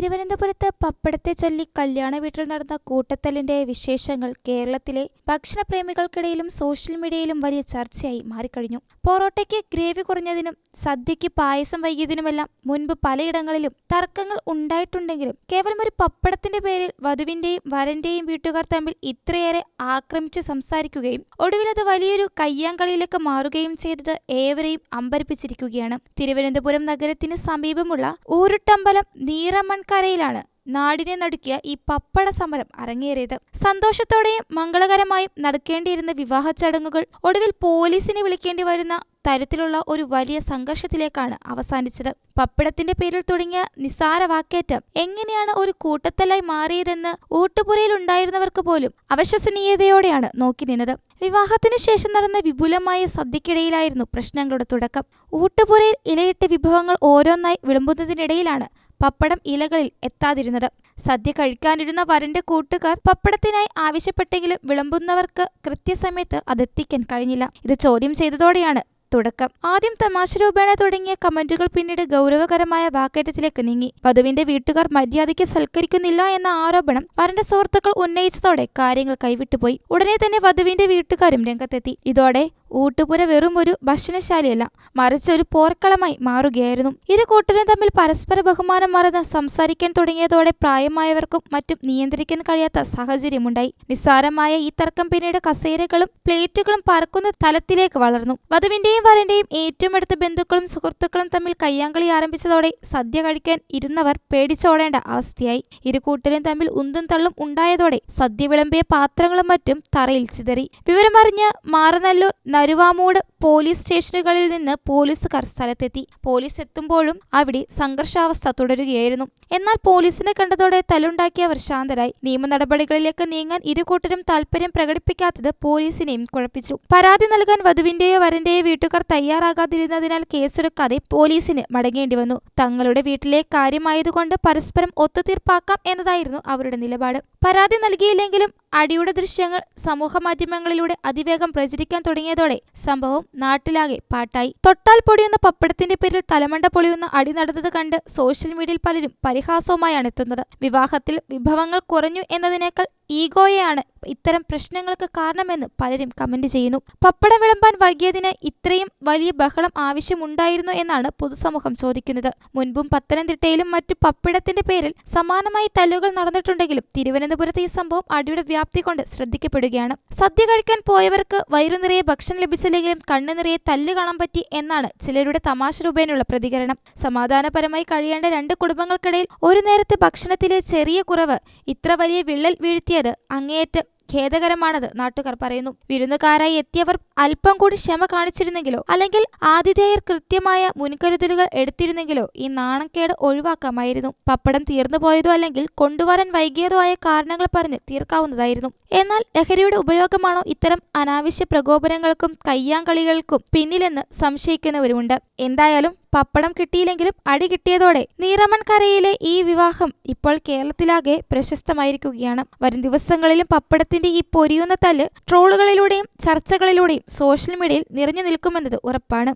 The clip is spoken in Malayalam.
തിരുവനന്തപുരത്ത് പപ്പടത്തെ ചൊല്ലി കല്യാണ വീട്ടിൽ നടന്ന കൂട്ടത്തല്ലിന്റെ വിശേഷങ്ങൾ കേരളത്തിലെ ഭക്ഷണപ്രേമികൾക്കിടയിലും സോഷ്യൽ മീഡിയയിലും വലിയ ചർച്ചയായി മാറിക്കഴിഞ്ഞു. പൊറോട്ടയ്ക്ക് ഗ്രേവി കുറഞ്ഞതിനും സദ്യയ്ക്ക് പായസം വൈകിയതിനുമെല്ലാം മുൻപ് പലയിടങ്ങളിലും തർക്കങ്ങൾ ഉണ്ടായിട്ടുണ്ടെങ്കിലും കേവലം ഒരു പപ്പടത്തിന്റെ പേരിൽ വധുവിന്റെയും വരന്റെയും വീട്ടുകാർ തമ്മിൽ ഇത്രയേറെ ആക്രമിച്ച് സംസാരിക്കുകയും ഒടുവിൽ അത് വലിയൊരു കയ്യാങ്കളിയിലേക്ക് മാറുകയും ചെയ്തത് ഏവരെയും അമ്പരിപ്പിച്ചിരിക്കുകയാണ്. തിരുവനന്തപുരം നഗരത്തിന് സമീപമുള്ള ഊരുട്ടമ്പലം നീറമൺകരയിലാണ് നാടിനെ നടുക്കിയ ഈ പപ്പട സമരം അരങ്ങേറിയത്. സന്തോഷത്തോടെയും മംഗളകരമായും നടക്കേണ്ടിയിരുന്ന വിവാഹ ചടങ്ങുകൾ ഒടുവിൽ പോലീസിനെ വിളിക്കേണ്ടി വരുന്ന തരത്തിലുള്ള ഒരു വലിയ സംഘർഷത്തിലേക്കാണ് അവസാനിച്ചത്. പപ്പടത്തിന്റെ പേരിൽ തുടങ്ങിയ നിസാര വാക്കേറ്റം എങ്ങനെയാണ് ഒരു കൂട്ടത്തലായി മാറിയതെന്ന് ഊട്ടുപുരയിലുണ്ടായിരുന്നവർക്ക് പോലും അവിശ്വസനീയതയോടെയാണ് നോക്കി നിന്നത്. വിവാഹത്തിന് ശേഷം നടന്ന വിപുലമായ സദ്യക്കിടയിലായിരുന്നു പ്രശ്നങ്ങളുടെ തുടക്കം. ഊട്ടുപുരയിൽ ഇലയിട്ട് വിഭവങ്ങൾ ഓരോന്നായി വിളമ്പുന്നതിനിടയിലാണ് പപ്പടം ഇലകളിൽ എത്താതിരുന്നത്. സദ്യ കഴിക്കാനിരുന്ന വരന്റെ കൂട്ടുകാർ പപ്പടത്തിനായി ആവശ്യപ്പെട്ടെങ്കിലും വിളമ്പുന്നവർക്ക് കൃത്യസമയത്ത് അതെത്തിക്കാൻ കഴിഞ്ഞില്ല. ഇത് ചോദ്യം ചെയ്തതോടെയാണ് തുടക്കം. ആദ്യം തമാശ രൂപേണ തുടങ്ങിയ കമന്റുകൾ പിന്നീട് ഗൗരവകരമായ വാക്കേറ്റത്തിലേക്ക് നീങ്ങി. വധുവിന്റെ വീട്ടുകാർ മര്യാദയ്ക്ക് സൽക്കരിക്കുന്നില്ല എന്ന ആരോപണം വരന്റെ സുഹൃത്തുക്കൾ ഉന്നയിച്ചതോടെ കാര്യങ്ങൾ കൈവിട്ടുപോയി. ഉടനെ തന്നെ വധുവിന്റെ വീട്ടുകാരും രംഗത്തെത്തി. ഇതോടെ ഊട്ടുപുര വെറും ഒരു ഭക്ഷണശാലയല്ല മറിച്ച് ഒരു പോർക്കളമായി മാറുകയായിരുന്നു. ഇരു കൂട്ടരും തമ്മിൽ പരസ്പര ബഹുമാനം മറന്ന് സംസാരിക്കാൻ തുടങ്ങിയതോടെ പ്രായമായവർക്കും മറ്റും നിയന്ത്രിക്കാൻ കഴിയാത്ത സാഹചര്യമുണ്ടായി. നിസ്സാരമായ ഈ തർക്കം പിന്നീട് കസേരകളും പ്ലേറ്റുകളും പറക്കുന്ന തലത്തിലേക്ക് വളർന്നു. വധുവിന്റെയും വരന്റെയും ഏറ്റവും അടുത്ത ബന്ധുക്കളും സുഹൃത്തുക്കളും തമ്മിൽ കയ്യാങ്കളി ആരംഭിച്ചതോടെ സദ്യ കഴിക്കാൻ ഇരുന്നവർ പേടിച്ചോടേണ്ട അവസ്ഥയായി. ഇരു കൂട്ടരും തമ്മിൽ ഉന്തും തള്ളും ഉണ്ടായതോടെ സദ്യ വിളമ്പിയ പാത്രങ്ങളും മറ്റും തറയിൽ ചിതറി. വിവരമറിഞ്ഞ് മാറനല്ലൂർ നരുവാമൂട് പോലീസ് സ്റ്റേഷനുകളിൽ നിന്ന് പോലീസുകാർ സ്ഥലത്തെത്തി പോലീസ് എത്തുമ്പോഴും അവിടെ സംഘർഷാവസ്ഥ തുടരുകയായിരുന്നു. എന്നാൽ പോലീസിനെ കണ്ടതോടെ തലുണ്ടാക്കിയവർ ശാന്തരായി. നിയമ നടപടികളിലേക്ക് നീങ്ങാൻ ഇരു കൂട്ടരും താൽപര്യം പ്രകടിപ്പിക്കാത്തത് പോലീസിനെയും കുഴപ്പിച്ചു. പരാതി നൽകാൻ വധുവിന്റെയോ വരന്റെയോ വീട്ടുകാർ തയ്യാറാകാതിരുന്നതിനാൽ കേസെടുക്കാതെ പോലീസിന് മടങ്ങേണ്ടി വന്നു. തങ്ങളുടെ വീട്ടിലെ കാര്യമായതുകൊണ്ട് പരസ്പരം ഒത്തുതീർപ്പാക്കാം എന്നതായിരുന്നു അവരുടെ നിലപാട്. പരാതി നൽകിയില്ലെങ്കിലും അടിയുടെ ദൃശ്യങ്ങൾ സമൂഹ മാധ്യമങ്ങളിലൂടെ അതിവേഗം പ്രചരിക്കാൻ തുടങ്ങിയതോടെ സംഭവം നാട്ടിലാകെ പാട്ടായി. തൊട്ടാൽ പൊടിയുന്ന പപ്പടത്തിന്റെ പേരിൽ തലമണ്ട പൊളിയുന്ന അടി നടന്നത് കണ്ട് സോഷ്യൽ മീഡിയയിൽ പലരും പരിഹാസവുമായാണ് എത്തുന്നത്. വിവാഹത്തിൽ വിഭവങ്ങൾ കുറഞ്ഞു എന്നതിനേക്കാൾ ഈഗോയെയാണ് ഇത്തരം പ്രശ്നങ്ങൾക്ക് കാരണമെന്ന് പലരും കമന്റ് ചെയ്യുന്നു. പപ്പടം വിളമ്പാൻ വൈകിയതിന് ഇത്രയും വലിയ ബഹളം ആവശ്യമുണ്ടായിരുന്നു എന്നാണ് പൊതുസമൂഹം ചോദിക്കുന്നത്. മുൻപും പത്തനംതിട്ടയിലും മറ്റു പപ്പടത്തിന്റെ പേരിൽ സമാനമായി തല്ലുകൾ നടന്നിട്ടുണ്ടെങ്കിലും തിരുവനന്തപുരത്ത് ഈ സംഭവം അടിയുടെ വ്യാപ്തി കൊണ്ട് ശ്രദ്ധിക്കപ്പെടുകയാണ്. സദ്യ കഴിക്കാൻ പോയവർക്ക് വയറു നിറയെ ഭക്ഷണം ലഭിച്ചില്ലെങ്കിലും കണ്ണു നിറയെ തല്ല് കാണാൻ പറ്റി എന്നാണ് ചിലരുടെ തമാശ രൂപേണയുള്ള പ്രതികരണം. സമാധാനപരമായി കഴിയേണ്ട രണ്ട് കുടുംബങ്ങൾക്കിടയിൽ ഒരു നേരത്തെ ഭക്ഷണത്തിലെ ചെറിയ കുറവ് ഇത്ര വലിയ വിള്ളൽ അങ്ങേയറ്റം ഖേദകരമാണത് നാട്ടുകാർ പറയുന്നു. വിരുന്നുകാരായി എത്തിയവർ അല്പം കൂടി ക്ഷമ കാണിച്ചിരുന്നെങ്കിലോ? അല്ലെങ്കിൽ ആതിഥേയർ കൃത്യമായ മുൻകരുതലുകൾ എടുത്തിരുന്നെങ്കിലോ? ഈ നാണക്കേട് ഒഴിവാക്കാമായിരുന്നു. പപ്പടം തീർന്നു പോയതോ അല്ലെങ്കിൽ കൊണ്ടുവരാൻ വൈകിയതോ ആയ കാരണങ്ങൾ പറഞ്ഞ് തീർക്കാവുന്നതായിരുന്നു. എന്നാൽ ലഹരിയുടെ ഉപയോഗമാണോ ഇത്തരം അനാവശ്യ പ്രകോപനങ്ങൾക്കും കയ്യാങ്കളികൾക്കും പിന്നിലെന്ന് സംശയിക്കുന്നവരുമുണ്ട്. എന്തായാലും പപ്പടം കിട്ടിയില്ലെങ്കിലും അടി കിട്ടിയതോടെ നീറമൺകരയിലെ ഈ വിവാഹം ഇപ്പോൾ കേരളത്തിലാകെ പ്രശസ്തമായിരിക്കുകയാണ്. വരും ദിവസങ്ങളിലും പപ്പടത്തിന്റെ ഈ പൊരിയുന്ന തല്ല് ട്രോളുകളിലൂടെയും ചർച്ചകളിലൂടെയും സോഷ്യൽ മീഡിയയിൽ നിറഞ്ഞു നിൽക്കുമെന്നത് ഉറപ്പാണ്.